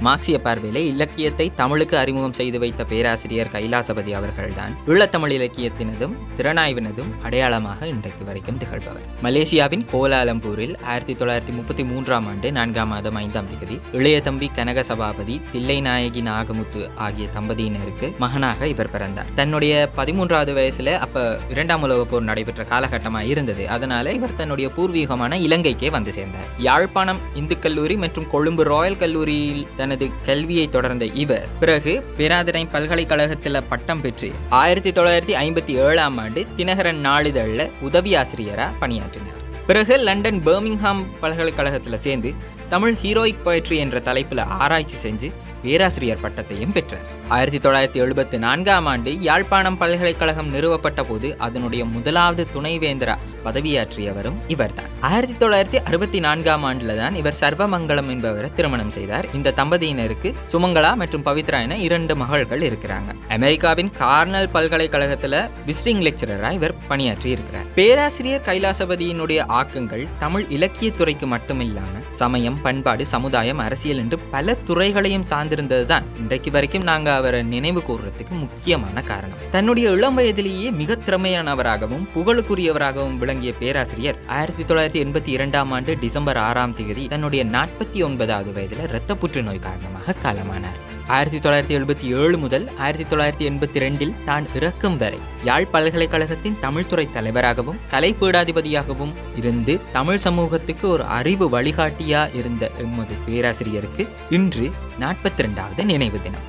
மார்க்சிய பார்வையிலே இலக்கியத்தை தமிழுக்கு அறிமுகம் செய்து வைத்த பேராசிரியர் கைலாசபதி அவர்கள்தான் ஈழத்தமிழ் இலக்கியத்தினதும் திறனாய்வினதும் அடையாளமாக இன்றைக்கு வரைக்கும் திகழ்பவர். மலேசியாவின் கோலாலம்பூரில் ஆயிரத்தி தொள்ளாயிரத்தி முப்பத்தி மூன்றாம் ஆண்டு நான்காம் மாதம் ஐந்தாம் தேதி இளைய தம்பி கனக சபாபதி தில்லை நாயகி நாகமுத்து ஆகிய தம்பதியினருக்கு மகனாக இவர் பிறந்தார். தன்னுடைய பதிமூன்றாவது வயசுல அப்ப இரண்டாம் உலக போர் நடைபெற்ற காலகட்டமாக இருந்தது. அதனால இவர் தன்னுடைய பூர்வீகமான இலங்கைக்கே வந்து சேர்ந்தார். யாழ்ப்பாணம் இந்து கல்லூரி மற்றும் கொழும்பு ராயல் கல்லூரியில் தனது கல்வியை தொடர்ந்த இவர் பிறகு பேராதனை பல்கலைக்கழகத்தில் பட்டம் பெற்று ஆயிரத்தி தொள்ளாயிரத்தி ஐம்பத்தி ஏழாம் ஆண்டு தினகரன் நாளிதழில் உதவி ஆசிரியராக பணியாற்றினார். பிறகு லண்டன் பர்மிங்ஹாம் பல்கலைக்கழகத்தில் சேர்ந்து தமிழ் ஹீரோயிக் poetry என்ற தலைப்பில் ஆராய்ச்சி செஞ்சு பேராசிரியர் பட்டத்தையும் பெற்றார். ஆயிரத்தி தொள்ளாயிரத்தி எழுபத்தி நான்காம் ஆண்டு யாழ்ப்பாணம் பல்கலைக்கழகம் நிறுவப்பட்ட போது அதனுடைய முதலாவது துணைவேந்தரா பதவியாற்றியவரும் இவர்தான். ஆயிரத்தி தொள்ளாயிரத்தி அறுபத்தி நான்காம் ஆண்டுல தான் இவர் சர்வமங்கலம் என்பவரை திருமணம் செய்தார். இந்த தம்பதியினருக்கு சுமங்கலா மற்றும் பவித்ரா என இரண்டு மகள்கள் இருக்கிறாங்க. அமெரிக்காவின் கார்னல் பல்கலைக்கழகத்துல விசிட்டிங் லெக்சரரா இவர் பணியாற்றி இருக்கிறார் பேராசிரியர் கைலாசபதியினுடைய ஆக்கங்கள் தமிழ் இலக்கியத்துறைக்கு மட்டுமில்லாம சமயம் பண்பாடு சமுதாயம் அரசியல் என்று பல துறைகளையும் சார்ந்த சார்ந்திருந்ததுதான் இன்றைக்கு வரைக்கும் நாங்க அவரை நினைவு கூறுறதுக்கு முக்கியமான காரணம். தன்னுடைய இளம் வயதிலேயே மிக திறமையானவராகவும் புகழுக்குரியவராகவும் விளங்கிய பேராசிரியர் ஆயிரத்தி தொள்ளாயிரத்தி எண்பத்தி இரண்டாம் ஆண்டு டிசம்பர் ஆறாம் தேதி தன்னுடைய நாற்பத்தி ஒன்பதாவது வயதில் இரத்த புற்றுநோய் காரணமாக காலமானார். ஆயிரத்தி தொள்ளாயிரத்தி எழுபத்தி ஏழு முதல் ஆயிரத்தி தொள்ளாயிரத்தி எண்பத்தி ரெண்டில் தான் இறக்கும் வரை யாழ் பல்கலைக்கழகத்தின் தமிழ்துறை தலைவராகவும் கலைப்பீடாதிபதியாகவும் இருந்து தமிழ் சமூகத்துக்கு ஒரு அறிவு வழிகாட்டியா இருந்த எமது பேராசிரியருக்கு இன்று நாற்பத்தி ரெண்டாவது நினைவு தினம்.